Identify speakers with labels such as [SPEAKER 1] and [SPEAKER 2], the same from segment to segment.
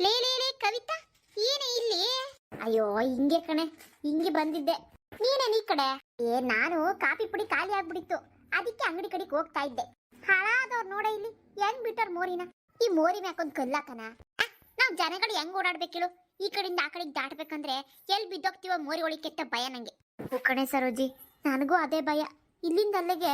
[SPEAKER 1] ಲೇ ಲೇ ಲೇ, ಕವಿತಾ, ಏನೇ ಇಲ್ಲಿ? ಅಯ್ಯೋ, ಹಿಂಗೆ ಕಣೆ, ಹಿಂಗೆ ಬಂದಿದ್ದೆ. ನೀನೇನ್ ಈ ಕಡೆ ಏ, ನಾನು ಕಾಫಿ ಪುಡಿ ಖಾಲಿ ಆಗ್ಬಿಡಿತ್ತು ಅದಕ್ಕೆ ಅಂಗಡಿ ಕಡೆಗೆ ಹೋಗ್ತಾ ಇದ್ದೆ. ಹಾಳಾದವ್ರು ನೋಡ ಇಲ್ಲಿ, ಹೆಂಗ್ ಬಿಟ್ಟಾರ ಮೋರಿನ? ಈ ಮೋರಿ ಮ್ಯಾಕೊಂದ್ ಕಲ್ಲಾಕನ ನಾವು ಜನಗಳು ಹೆಂಗ್ ಓಡಾಡ್ಬೇಕಿಳು ಈ ಕಡೆಯಿಂದ ಆ ಕಡೆಗೆ ದಾಟ್ಬೇಕಂದ್ರೆ ಎಲ್ ಬಿದ್ದೋಗ್ತೀವ ಮೋರಿ ಒಳಿಕೆತ್ತ ಭಯ ನಂಗೆ. ಕಣೆ ಸರೋಜಿ, ನನಗೂ ಅದೇ ಭಯ. ಇಲ್ಲಿಂದ ಅಲ್ಲಿಗೆ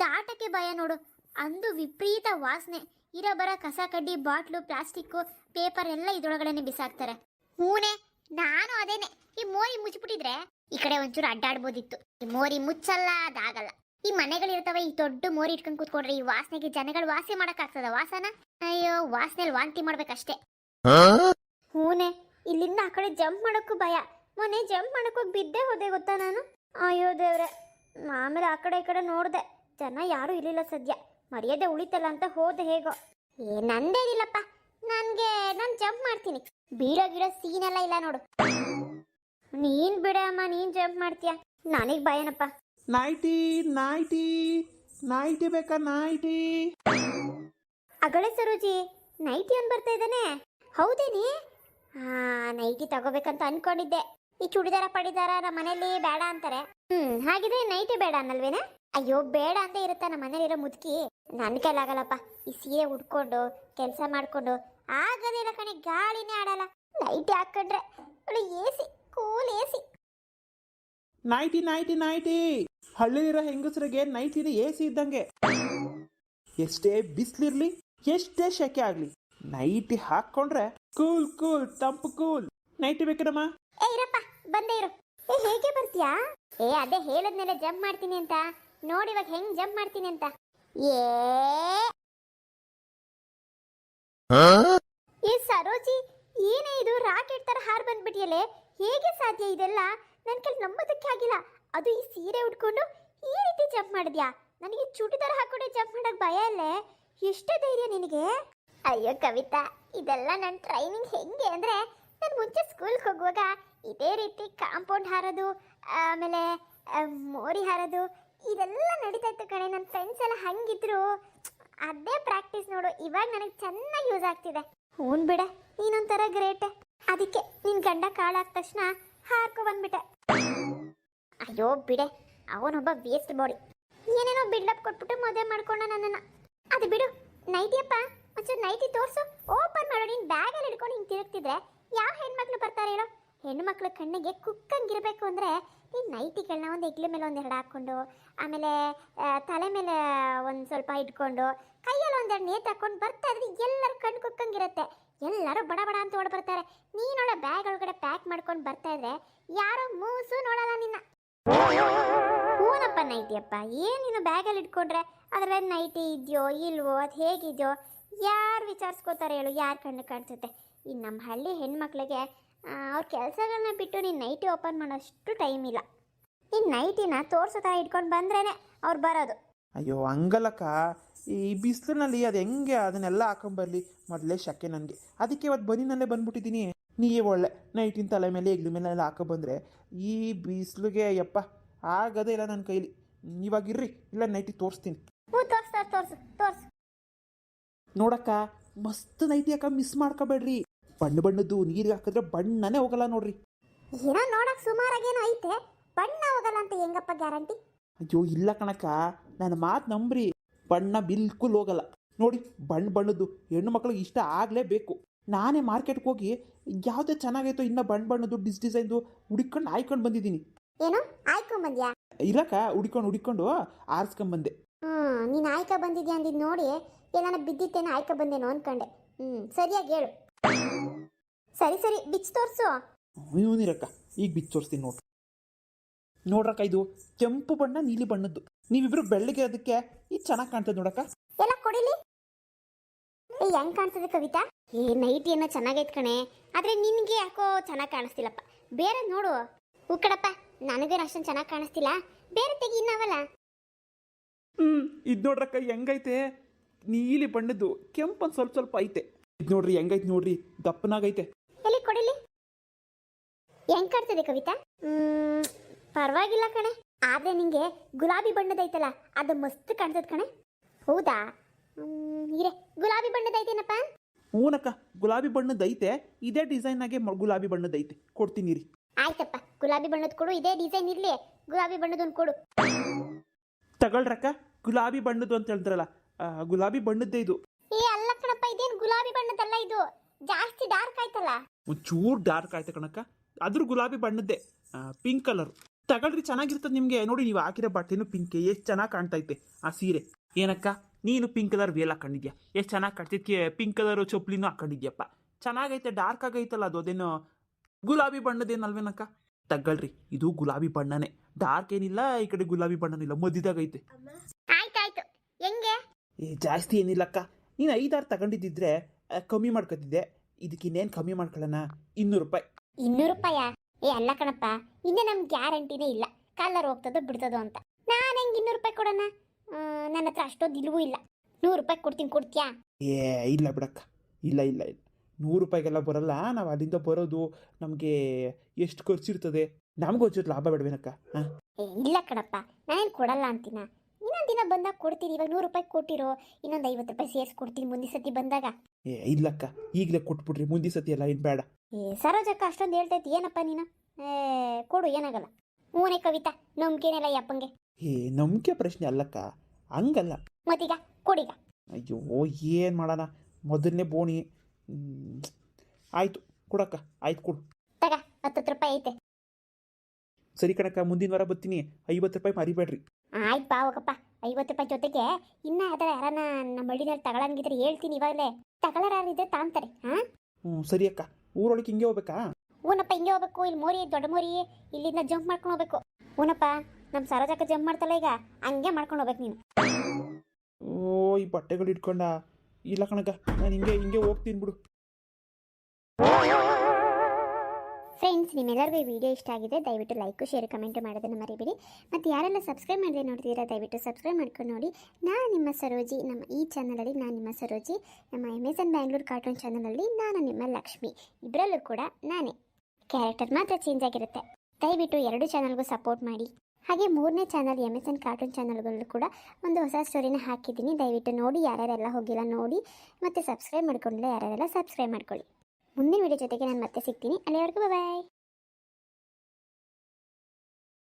[SPEAKER 1] ದಾಟಕ್ಕೆ ಭಯ ನೋಡು. ಅಂದು ವಿಪರೀತ ವಾಸನೆ. ಇರೋ ಬರ ಕಸ ಕಡ್ಡಿ ಬಾಟ್ಲು ಪ್ಲಾಸ್ಟಿಕ್ಕು ಪೇಪರ್ ಎಲ್ಲ ಇದ್ರೊಳಗಡೆನೆ ಬಿಸಾಕ್ತಾರೆ. ಹೂನೆ ನಾನು ಅದೇನೆ. ಈ ಮೋರಿ ಮುಚ್ಚಿಬಿಟ್ಟಿದ್ರೆ ಈ ಕಡೆ ಒಂಚೂರು ಅಡ್ಡಾಡ್ಬೋದಿತ್ತು. ಈ ಮೋರಿ ಮುಚ್ಚಲ್ಲ ಅದಾಗಲ್ಲ ಈ ಮನೆಗಳಿರ್ತವೆ ಈ ದೊಡ್ಡ ಮೋರಿ ಇಟ್ಕೊಂಡು ಕೂತ್ಕೊಂಡ್ರೆ ಈ ವಾಸನೆಗೆ ಜನಗಳು ವಾಸಿ ಮಾಡಕ್ಕಾಗ್ತದ ವಾಸನ? ಅಯ್ಯೋ ವಾಸನೆಲ್ ವಾಂತಿ ಮಾಡ್ಬೇಕಷ್ಟೇ. ಹೂನೆ ಇಲ್ಲಿಂದ ಆ ಕಡೆ ಜಂಪ್ ಮಾಡೋಕ್ಕೂ ಭಯ. ಮೊನ್ನೆ ಜಂಪ್ ಮಾಡಕ್ ಹೋಗಿ ಬಿದ್ದೆ ಹೋದೆ ಗೊತ್ತಾ ನಾನು? ಅಯ್ಯೋ ದೇವ್ರೆ ಆಮೇಲೆ ಆ ಕಡೆ ಈ ಕಡೆ ನೋಡ್ದೆ. ಜನ ಯಾರು ಇಲ್ಲಿಲ್ಲ ಸದ್ಯ. ಮರ್ಯಾದೆ ಉಳಿತಲ್ಲ ಅಂತ ಹೋದೆ ಹೇಗೋ. ಏ ನಂದೇನಿಲ್ಲಪ್ಪ. ನನಗೆ ನಾನು ಜಂಪ್ ಮಾಡ್ತೀನಿ. ಬೀಳೋ ಗಿಡೋ ಸೀನ್ ಎಲ್ಲ ಇಲ್ಲ ನೋಡು. ನೀನ್ ಬಿಡಮ್ಮ ನೀನ್ ಜಂಪ್ ಮಾಡ್ತೀಯ. ನನಗ್ ಭಯನಪ್ಪ.
[SPEAKER 2] ನೈಟಿ ನೈಟಿ ನೈಟಿ ಬೇಕಾ ನೈಟಿ
[SPEAKER 1] ಅಗಳೆ ಸರೋಜಿ ನೈಟಿ ಅನ್ ಬರ್ತಾ ಇದ್ದಾನೆ? ಹೌದೇನಿ ಹಾ ನೈಟಿ ತಗೋಬೇಕಂತ ಅನ್ಕೊಂಡಿದ್ದೆ. ಈ ಚೂಡಿದಾರ ಪಡಿದಾರ ನಮ್ಮ ಮನೇಲಿ ಬೇಡ ಅಂತಾರೆ. ಹ್ಮ್ ಹಾಗಿದ್ರೆ ನೈಟಿ ಬೇಡ ಅನ್ನಲ್ವೇನೆ? ಅಯ್ಯೋ ಬೇಡ ಅಂತ ಇರುತ್ತಾ ನಮ್ಮ ಮನೇಲಿರೋ ಮುದುಕಿ? ನನ್ ಕೈಲಾಗಲ್ಲಪ್ಪ. ಈ ಸೀರೆ ಉಟ್ಕೊಂಡು ಕೆಲಸ ಮಾಡ್ಕೊಂಡು ಆಗದಿಲ್ಲ ಕಣೆ ಗಾಳಿನೇ ಆಡಲ್ಲ. ನೈಟಿ ಹಾಕೊಂಡ್ರೆ A AC cool AC
[SPEAKER 2] nighty nighty nighty ಹಳ್ಳಿಲಿರೋ ಹೆಂಗಸರಿಗೆ ನೈಟಿನ ಎ ಸಿ ಇದ್ದಂಗೆ. ಎಷ್ಟೇ ಬಿಸಿಲಿರ್ಲಿ ಎಷ್ಟೇ ಶೆಕೆ ಆಗ್ಲಿ ನೈಟಿ ಹಾಕೊಂಡ್ರೆ ಕೂಲ್ ಕೂಲ್ ತಂಪು ಕೂಲ್ ನೈಟಿ ಬೇಕೇನಮ್ಮ
[SPEAKER 1] ಏ ಇರಪ್ಪ ಬಂದೇ ಇರು. ಏ ಹೇಗೆ ಬರ್ತೀಯಾ? ಏ ಅದೇ ಹೇಳದ್ಮೇಲೆ ಜಂಪ್ ಮಾಡ್ತೀನಿ ಅಂತ. ನೋಡಿ ಇವಾಗ ಹೆಂಗ್ ಜಂಪ್ ಮಾಡ್ತೀನಿ ಅಂತ. ಏ. ಸರೋಜಿ ಏನೇ ಇದು ರಾಕೆಟ್ ತರ ಹಾರ್ ಬಂದ್ಬಿಟ್ಟಿಯಲ್ಲೇ ಹೇಗೆ ಸಾಧ್ಯ ಇದೆಲ್ಲ? ನನ್ ಕೈಲಿ ನಂಬೋದಕ್ಕೆ ಆಗಿಲ್ಲ. ಅದು ಈ ಸೀರೆ ಉಟ್ಕೊಂಡು ಈ ರೀತಿ ಜಂಪ್ ಮಾಡಿದ್ಯಾ? ನನಗೆ ಚೂಟಿದಾರ ಹಾಕೊಂಡೆ ಜಂಪ್ ಮಾಡಕ್ ಭಯ ಅಲ್ಲೇ ಎಷ್ಟು ಧೈರ್ಯ ನಿನಗೆ? ಅಯ್ಯೋ ಕವಿತಾ ಇದೆಲ್ಲ ನನ್ನ ಟ್ರೈನಿಂಗ್ ಹೆಂಗೆ ಅಂದ್ರೆ ನಾನು ಮುಂಚೆ ಸ್ಕೂಲ್ಗೆ ಹೋಗುವಾಗ ಇದೇ ರೀತಿ ಕಾಂಪೌಂಡ್ ಹಾರೋದು ಆಮೇಲೆ ಮೋರಿ ಹಾರೋದು ಇದೆಲ್ಲ ನಡೀತಾ ಇತ್ತು ಕಣೆ. ನನ್ನ ಫ್ರೆಂಡ್ಸ್ ಎಲ್ಲ ಹಂಗಿದ್ರು. ಅದೇ ಪ್ರಾಕ್ಟೀಸ್ ನೋಡು. ಇವಾಗ ನನಗೆ ಚೆನ್ನಾಗಿ ಯೂಸ್ ಆಗ್ತಿದೆ. ಹ್ಞೂ ಬಿಡ. ನೀನೊಂಥರ ಗ್ರೇಟ್ ಅದಕ್ಕೆ ನಿನ್ ಗಂಡ ಕಾಳಾದ ತಕ್ಷಣ ಹಾರ್ಕೊ ಬಂದ್ಬಿಟ್ಟೆ. ಅಯ್ಯೋ ಬಿಡೆ. ಅವನೊಬ್ಬ ವೇಸ್ಟ್ ಬಾಡಿ ಏನೇನೋ ಬಿಲ್ಡಪ್ ಕೊಟ್ಬಿಟ್ಟು ಮದುವೆ ಮಾಡ್ಕೊಂಡ ನನ್ನನ್ನ. ಅದು ಬಿಡು. ನೈಟಿಯಪ್ಪ ಒಂಚೂರು ನೈಟಿ ತೋರ್ಸು. ಓಪನ್ ಮಾಡು. ನೀನ್ ಬ್ಯಾಗಲ್ಲಿ ಹಿಡ್ಕೊಂಡು ಹಿಂಗೆ ತಿರುಗ್ತಿದ್ರೆ ಯಾವ ಹೆಣ್ಮಕ್ಳು ಬರ್ತಾರೆ ಹೇಳೋ. ಹೆಣ್ಮಕ್ಳ ಕಣ್ಣಿಗೆ ಕುಕ್ಕಂಗಿರ್ಬೇಕು ಅಂದ್ರೆ ಈ ನೈಟಿಗಳನ್ನ ಒಂದು ಹೆಗ್ಲ ಮೇಲೆ ಒಂದೆರಡು ಹಾಕ್ಕೊಂಡು, ಆಮೇಲೆ ತಲೆ ಮೇಲೆ ಒಂದು ಸ್ವಲ್ಪ ಇಟ್ಕೊಂಡು, ಕೈಯಲ್ಲಿ ಒಂದೆರಡು ನೇತು ಹಾಕೊಂಡು ಬರ್ತಾ ಇದ್ರೆ ಎಲ್ಲರೂ ಕಣ್ಣು ಕುಕ್ಕಂಗಿರುತ್ತೆ. ಎಲ್ಲರೂ ಬಡ ಬಡ ಅಂತ ಓಡ್ ಬರ್ತಾರೆ ನೀನೊಳ ಬ್ಯಾಗ್ ಒಳಗಡೆ ಪ್ಯಾಕ್ ಮಾಡ್ಕೊಂಡು ಬರ್ತಾ ಇದ್ರೆ ಯಾರೋ ಮೂಸು ನೋಡಲ್ಲ ನಿನ್ನ. ಹೂನಪ್ಪ ನೈಟಿಯಪ್ಪ, ಏನು ನೀನು ಬ್ಯಾಗಲ್ಲಿ ಇಟ್ಕೊಂಡ್ರೆ? ಅದರಲ್ಲಿ ನೈಟಿ ಇದೆಯೋ, ಇಲ್ವೋ, ಅದು ಹೇಗಿದೆಯೋ, ಯಾರು ವಿಚಾರಿಸ್ಕೋತಾರೆ ಹೇಳು, ಯಾರು ಕಣ್ಣು ಕಾಣಿಸುತ್ತೆ? ಇನ್ನು ನಮ್ಮ ಹಳ್ಳಿ ಹೆಣ್ಮಕ್ಳಿಗೆ ಅವ್ರ ಕೆಲಸಗಳನ್ನ ಬಿಟ್ಟು ನೀನು ನೈಟಿ ಓಪನ್ ಮಾಡೋಷ್ಟು ಟೈಮ್ ಇಲ್ಲ. ನೀನು ನೈಟಿನ ತೋರ್ಸೋ ಥರ ಇಟ್ಕೊಂಡು ಬಂದ್ರೇನೆ ಅವ್ರು ಬರೋದು.
[SPEAKER 2] ಅಯ್ಯೋ ಹಂಗಲ್ಲಕ್ಕ. ಈ ಬಿಸಿಲಿನಲ್ಲಿ ಅದು ಹೆಂಗೆ ಅದನ್ನೆಲ್ಲ ಹಾಕೊಂಬರ್ಲಿ? ಮೊದಲೇ ಶಕೆ ನನಗೆ. ಅದಕ್ಕೆ ಇವತ್ತು ಬನಿನಲ್ಲೇ ಬಂದ್ಬಿಟ್ಟಿದ್ದೀನಿ. ನೀಯೇ ಒಳ್ಳೆ. ನೈಟಿನ ತಲೆ ಮೇಲೆ ಎಗ್ಲಿ ಮೇಲೆ ಎಲ್ಲ ಹಾಕೊಂಡ್ಬಂದ್ರೆ ಈ ಬಿಸಿಲಿಗೆ ಯಪ್ಪ ಆಗದೇ ಇಲ್ಲ ನನ್ನ ಕೈಲಿ. ಇವಾಗ ಇರ್ರಿ ಇಲ್ಲ ನೈಟಿ ತೋರಿಸ್ತೀನಿ.
[SPEAKER 1] ತೋರ್ಸು ತೋರ್ಸು
[SPEAKER 2] ನೋಡಕ್ಕ ಮಸ್ತ್ ನೈಟಿ ಅಕ್ಕ ಮಿಸ್ ಮಾಡ್ಕೋಬೇಡ್ರಿ. ಬಣ್ಣ ಬಣ್ಣದ್ದು ನೀರಿಗೆ ಹಾಕಿದ್ರೆ ಬಣ್ಣನೇ ಹೋಗಲ್ಲ ನೋಡ್ರಿ.
[SPEAKER 1] ಏನೋ ನೋಡಕ್ ಸುಮಾರಾಗೇನೋ ಐತೆ ಬಣ್ಣ ಹೋಗಲ್ಲ ಅಂತ ಹೆಂಗಪ್ಪ ಗ್ಯಾರಂಟಿ?
[SPEAKER 2] ಅಯ್ಯೋ ಇಲ್ಲ ಕಣಕ್ಕ ನನ್ನ ಮಾತು ನಂಬ್ರಿ. ಬಣ್ಣ ಬಿಲ್ಕುಲ್ ಹೋಗಲ್ಲ. ನೋಡಿ ಬಣ್ಣ ಬಣ್ಣದ್ದು ಹೆಣ್ಣು ಮಕ್ಳಿಗೆ ಇಷ್ಟ ಆಗಲೇಬೇಕು. ನಾನೇ ಮಾರ್ಕೆಟ್ಗೆ ಹೋಗಿ ಯಾವುದೇ ಚೆನ್ನಾಗೈತೋ ಇನ್ನ ಬಣ್ಣ ಬಣ್ಣದ್ದು ಡಿಸ್ ಡಿಸೈನ್ದು ಹುಡ್ಕೊಂಡು ಆಯ್ಕೊಂಡು ಬಂದಿದ್ದೀನಿ.
[SPEAKER 1] ಏನು? ಆಯ್ಕೊಂಬಂದ್ಯಾ
[SPEAKER 2] ಇಲ್ಲಕ್ಕ ಹುಡ್ಕೊಂಡು ಹುಡ್ಕೊಂಡು ಆರಿಸ್ಕೊಂಬಂದೆ
[SPEAKER 1] ಹ್ಮ್ ನೀನು ಆಯ್ಕ ಬಂದಿದ್ಯಾ ಅಂದಿದ್ ನೋಡಿ ಏನಾನ ಬಿದ್ದಿತ್ತೇನೋ ಆಯ್ಕ ಬಂದೇನೋ ಅನ್ಕೊಂಡೆ. ಹ್ಮ್ ಸರಿಯಾಗಿ ಹೇಳು. ಸರಿ ಸರಿ ಬಿಚ್ಚಿ ತೋರಿಸು.
[SPEAKER 2] ಇವನಿರಕ್ಕ ಈಗ ಬಿಚ್ಚಿ ತೋರಿಸ್ತೀನಿ ನೋಡ್ರಿ ನೋಡ್ರಕ್ಕ ಇದು ಕೆಂಪು ಬಣ್ಣ ನೀಲಿ ಬಣ್ಣದ್ದು. ನೀವಿಬ್ರು ಬೆಳ್ಳಗೆ ಅದಕ್ಕೆ ಇದು ಚೆನ್ನಾಗಿ ಕಾಣ್ತದೆ ನೋಡಕ್ಕ.
[SPEAKER 1] ಎಲ್ಲ ಕೊಡಿಲಿ? ಏ ಹೆಂಗ್ ಕಾಣ್ತದೆ ಕವಿತಾ? ಏ ನೈಟ್ ಏನೋ ಚೆನ್ನಾಗೈತ್ ಕಣೆ. ಆದ್ರೆ ನಿನ್ಗೆ ಯಾಕೋ ಚೆನ್ನಾಗಿ ಕಾಣಿಸ್ತಿಲ್ಲಪ್ಪ. ಬೇರೆ ನೋಡು. ಹೂ ಕಡಪ್ಪ ನನಗೇನು ಅಷ್ಟೊಂದು ಚೆನ್ನಾಗಿ ಕಾಣಿಸ್ತಿಲ್ಲ. ಬೇರೆ ತೆಗಿ ಇನ್ನಾವಲ್ಲ.
[SPEAKER 2] ಹ್ಮ್ ಇದು ನೋಡ್ರಕ್ಕ ಹೆಂಗೈತೆ? ನೀಲಿ ಬಣ್ಣದ್ದು ಕೆಂಪು ಒಂದು ಸ್ವಲ್ಪ ಸ್ವಲ್ಪ ಐತೆ. ಇದು ನೋಡ್ರಿ ಹೆಂಗೈತೆ ನೋಡ್ರಿ ದಪ್ಪನಾಗೈತೆ.
[SPEAKER 1] ಹೆಂಗ್ ಕಾಣ್ತದೆ ಕವಿತಾ? ಹ್ಮ್ ಪರವಾಗಿಲ್ಲ ಕಣೆ. ಆದ್ರೆ ನಿಂಗೆ ಗುಲಾಬಿ ಬಣ್ಣದೈತಲ್ಲ ಅದು ಮಸ್ತ್ ಕಾಣ್ತದ ಕಣೆ. ಹೌದಾ? ಹ್ಮ್ ಇರೆ ಗುಲಾಬಿ ಬಣ್ಣದೈತೇನಪ್ಪ?
[SPEAKER 2] ಹೂನಕ್ಕ ಗುಲಾಬಿ ಬಣ್ಣದ ಐತೆ ಇದೇ ಡಿಸೈನ್ ಆಗಿ ಗುಲಾಬಿ ಬಣ್ಣದ ಐತೆ ಕೊಡ್ತೀನಿ ರೀ
[SPEAKER 1] ಆಯ್ತಪ್ಪ ಗುಲಾಬಿ ಬಣ್ಣದ ಕೊಡು ಇದೇ ಡಿಸೈನ್ ಇರ್ಲಿ. ಗುಲಾಬಿ ಬಣ್ಣದೊಂದು ಕೊಡು.
[SPEAKER 2] ತಗೊಳ್ರಕ್ಕ ಗುಲಾಬಿ ಬಣ್ಣದ್ದು ಅಂತ ಹೇಳ್ತಾರಲ್ಲ ಗುಲಾಬಿ ಬಣ್ಣದ್ದೇ ಇದು.
[SPEAKER 1] ಏ ಅಲ್ಲ ಕಣಪ್ಪ ಇದೇನು ಗುಲಾಬಿ ಬಣ್ಣದಲ್ಲ ಇದು? ಜಾಸ್ತಿ ಡಾರ್ಕ್ ಆಯ್ತಲ್ಲ.
[SPEAKER 2] ಒಂಚೂರು ಡಾರ್ಕ್ ಆಯ್ತು ಕಣಕ್ಕ. ಅದ್ರ ಗುಲಾಬಿ ಬಣ್ಣದ್ದೇ ಪಿಂಕ್ ಕಲರ್ ತಗೊಳ್ರಿ ಚೆನ್ನಾಗಿರ್ತದೆ ನಿಮಗೆ. ನೋಡಿ ನೀವು ಹಾಕಿರೋ ಬಟ್ಟೆನೂ ಪಿಂಕ್ ಎಷ್ಟು ಚೆನ್ನಾಗಿ ಕಾಣ್ತೈತೆ ಆ ಸೀರೆ. ಏನಕ್ಕ? ನೀನು ಪಿಂಕ್ ಕಲರ್ ವೇಲ್ ಹಾಕೊಂಡಿದ್ಯಾ? ಎಷ್ಟು ಚೆನ್ನಾಗಿ ಕಾಣ್ತಿದ್ಕೆ ಪಿಂಕ್ ಕಲರ್ ಚೊಪ್ಲಿನೂ ಹಾಕೊಂಡಿದ್ಯಪ್ಪ. ಚೆನ್ನಾಗೈತೆ ಡಾರ್ಕ್ ಆಗೈತಲ್ಲ ಅದು ಅದೇನು ಗುಲಾಬಿ ಬಣ್ಣದೇನಲ್ವೇನಕ್ಕ ತಗೊಳ್ರಿ ಇದು ಗುಲಾಬಿ ಬಣ್ಣನೇ. ಡಾರ್ಕ್ ಏನಿಲ್ಲ ಈ ಕಡೆ ಗುಲಾಬಿ ಬಣ್ಣನಿಲ್ಲ.
[SPEAKER 1] ಹೆಂಗೆ?
[SPEAKER 2] ಏ ಜಾಸ್ತಿ ಏನಿಲ್ಲಕ್ಕ. ನೀನು ಐದಾರು ತಗೊಂಡಿದ್ದಿದ್ರೆ ಕಮ್ಮಿ ಮಾಡ್ಕೊತಿದ್ದೆ. ಇದಕ್ಕೆ ಇನ್ನೇನು ಕಮ್ಮಿ ಮಾಡ್ಕೊಳ್ಳೋಣ ಇನ್ನೂರು ರೂಪಾಯಿ.
[SPEAKER 1] ಇನ್ನೂರು ರೂಪಾಯ? ಏ ಅಲ್ಲ ಕಣಪ್ಪ ಇನ್ನು ನಮ್ಗೆ ಗ್ಯಾರಂಟಿನೇ ಇಲ್ಲ. ಕಲರ್ ಹೋಗ್ತದೋ ಬಿಡ್ತದೋ ಅಂತ. ನಾನು ಹೆಂಗೆ ಇನ್ನೂರು ರೂಪಾಯಿ ಕೊಡೋಣ? ನನ್ನ ಹತ್ರ ಅಷ್ಟೊಂದು ಇಲ್ವೂ ಇಲ್ಲ. ನೂರು ರೂಪಾಯಿ ಕೊಡ್ತೀನಿ ಕೊಡ್ತೀಯಾ?
[SPEAKER 2] ಏ ಇಲ್ಲ ಬಿಡಕ್ಕ. ಇಲ್ಲ ಇಲ್ಲ ಇಲ್ಲ. ನೂರು ರೂಪಾಯಿಗೆಲ್ಲ ಬರಲ್ಲ. ನಾವು ಅಲ್ಲಿಂದ ಬರೋದು ನಮಗೆ ಎಷ್ಟು ಖರ್ಚಿರ್ತದೆ? ನಮ್ಗೆ ಒಂಚೂರು ಲಾಭ ಬೇಡವೇನಕ್ಕ? ಹಾಂ
[SPEAKER 1] ಏ ಇಲ್ಲ ಕಣಪ್ಪ. ನಾನೇನು ಕೊಡಲ್ಲ ಅಂತೀನ? ಇನ್ನೊಂದು ದಿನ ಬಂದಾಗ ಕೊಡ್ತೀನಿ. ಇವಾಗ ನೂರು ರೂಪಾಯಿ ಕೊಟ್ಟಿರೋ ಇನ್ನೊಂದು ಐವತ್ತು ರೂಪಾಯಿ ಸೇರಿಸಿ ಕೊಡ್ತೀನಿ ಮುಂದಿನ ಸತಿ ಬಂದಾಗ.
[SPEAKER 2] ಏ ಇಲ್ಲಕ್ಕ ಈಗಲೇ ಕೊಟ್ಬಿಡ್ರಿ ಮುಂದಿನ ಸತಿ ಎಲ್ಲ ಏನು ಬೇಡ.
[SPEAKER 1] ಏ ಸರೋಜಕ್ಕ ಅಷ್ಟೊಂದು ಹೇಳ್ತೈತಿ ಏನಪ್ಪ ನೀನು? ಏ ಕೊಡು ಏನಾಗಲ್ಲ. ಮೂನೇ ಕವಿತಾ ನಂಬಿಕೆನೆಲ್ಲ ಅಪ್ಪಂಗೆ.
[SPEAKER 2] ಏ ನಂಬಿಕೆ ಪ್ರಶ್ನೆ ಅಲ್ಲಕ್ಕ ಹಂಗಲ್ಲ.
[SPEAKER 1] ಮತ್ತೀಗ ಕೊಡೀಗ.
[SPEAKER 2] ಅಯ್ಯೋ ಏನು ಮಾಡೋಣ? ಮೊದಲನೇ ಬೋಣಿ. ಹ್ಮ್. ಆಯ್ತು ಕೊಡಕ್ಕ ಆಯ್ತು ಕೊಡು.
[SPEAKER 1] ತಗ ಹತ್ತತ್ತು ರೂಪಾಯಿ ಐತೆ.
[SPEAKER 2] ಸರಿ ಕಣಕ್ಕ ಮುಂದಿನ ವಾರ ಬರ್ತೀನಿ. ಐವತ್ತು ರೂಪಾಯಿ ಮರಿಬೇಡ್ರಿ.
[SPEAKER 1] ಆಯ್ತು ಬಾ ಹೋಗಪ್ಪ. ಐವತ್ತು ರೂಪಾಯಿ ಜೊತೆಗೆ ಇನ್ನ ಅದರ ಯಾರನ್ನ ನಮ್ಮ ಹಳ್ಳಿನಲ್ಲಿ ತಗೊಳಂಗಿದ್ರೆ ಹೇಳ್ತೀನಿ ಇವಾಗಲೇ. ತಗೊಳ್ಳೋರು ಯಾರಿದ್ರೆ ತಾಂತಾರೆ ಹಾಂ
[SPEAKER 2] ಹ್ಞೂ ಸರಿ ಅಕ್ಕ. ಊರೊಳಗೆ ಹಿಂಗೆ ಹೋಗ್ಬೇಕಾ?
[SPEAKER 1] ಊನಪ್ಪ ಹಿಂಗೆ ಹೋಗ್ಬೇಕು. ಇಲ್ಲಿ ಮೋರಿ ದೊಡ್ಡ ಮೋರಿ ಇಲ್ಲಿಂದ ಜಂಪ್ ಮಾಡ್ಕೊಂಡು ಹೋಗ್ಬೇಕು. ಊನಪ್ಪ ನಮ್ಮ ಸರೋಜಕ್ಕ ಜಂಪ್ ಮಾಡ್ತಲ್ಲ ಈಗ. ಹಂಗೆ ಮಾಡ್ಕೊಂಡು ಹೋಗ್ಬೇಕು ನೀನು.
[SPEAKER 2] ಓ ಈ ಬಟ್ಟೆಗಳು ಇಟ್ಕೊಂಡ ಇಲ್ಲ ಕಣಕ್ಕ ನಾನು ಹಿಂಗೆ ಹಿಂಗೆ ಹೋಗ್ತೀನಿ ಬಿಡು.
[SPEAKER 1] ಫ್ರೆಂಡ್ಸ್ ನಿಮ್ಮೆಲ್ಲರಿಗೂ ಈ ವಿಡಿಯೋ ಇಷ್ಟ ಆಗಿದೆ, ದಯವಿಟ್ಟು ಲೈಕು ಶೇರ್ ಕಮೆಂಟ್ ಮಾಡೋದನ್ನು ಮರಿಬೇಡಿ. ಮತ್ತು ಯಾರೆಲ್ಲ ಸಬ್ಸ್ಕ್ರೈಬ್ ಮಾಡದೆ ನೋಡ್ತೀರಾ ದಯವಿಟ್ಟು ಸಬ್ಸ್ಕ್ರೈಬ್ ಮಾಡ್ಕೊಂಡು ನೋಡಿ. ನಾನು ನಿಮ್ಮ ಸರೋಜಿ, ನಮ್ಮ ಈ ಚಾನಲಲ್ಲಿ ನಾನು ನಿಮ್ಮ ಸರೋಜಿ, ನಮ್ಮ ಅಮೆಝಾನ್ ಬ್ಯಾಂಗ್ಳೂರು ಕಾರ್ಟೂನ್ ಚಾನಲಲ್ಲಿ ನಾನು ನಿಮ್ಮ ಲಕ್ಷ್ಮಿ. ಇಬ್ಬರಲ್ಲೂ ಕೂಡ ನಾನೇ. ಕ್ಯಾರೆಕ್ಟರ್ ಮಾತ್ರ ಚೇಂಜ್ ಆಗಿರುತ್ತೆ. ದಯವಿಟ್ಟು ಎರಡು ಚಾನಲ್ಗೂ ಸಪೋರ್ಟ್ ಮಾಡಿ. ಹಾಗೆ ಮೂರನೇ channel M S N cartoon ಚಾನಲ್ಗಳಲ್ಲೂ ಕೂಡ ಒಂದು ಹೊಸ ಸ್ಟೋರಿನ ಹಾಕಿದ್ದೀನಿ. ದಯವಿಟ್ಟು ನೋಡಿ, ಯಾರ್ಯಾರೆಲ್ಲ ಹೋಗಿಲ್ಲ ನೋಡಿ. ಮತ್ತು ಸಬ್ಸ್ಕ್ರೈಬ್ ಮಾಡ್ಕೊಂಡಿಲ್ಲ ಯಾರ್ಯಾರೆಲ್ಲ ಸಬ್ಸ್ಕ್ರೈಬ್ ಮಾಡ್ಕೊಳ್ಳಿ. ಮುಂದಿನ ವಿಡಿಯೋ ಜೊತೆಗೆ ನಾನು ಮತ್ತೆ ಸಿಗ್ತೀನಿ. ಅಲ್ಲಿವರೆಗೂ ಬಾಯ್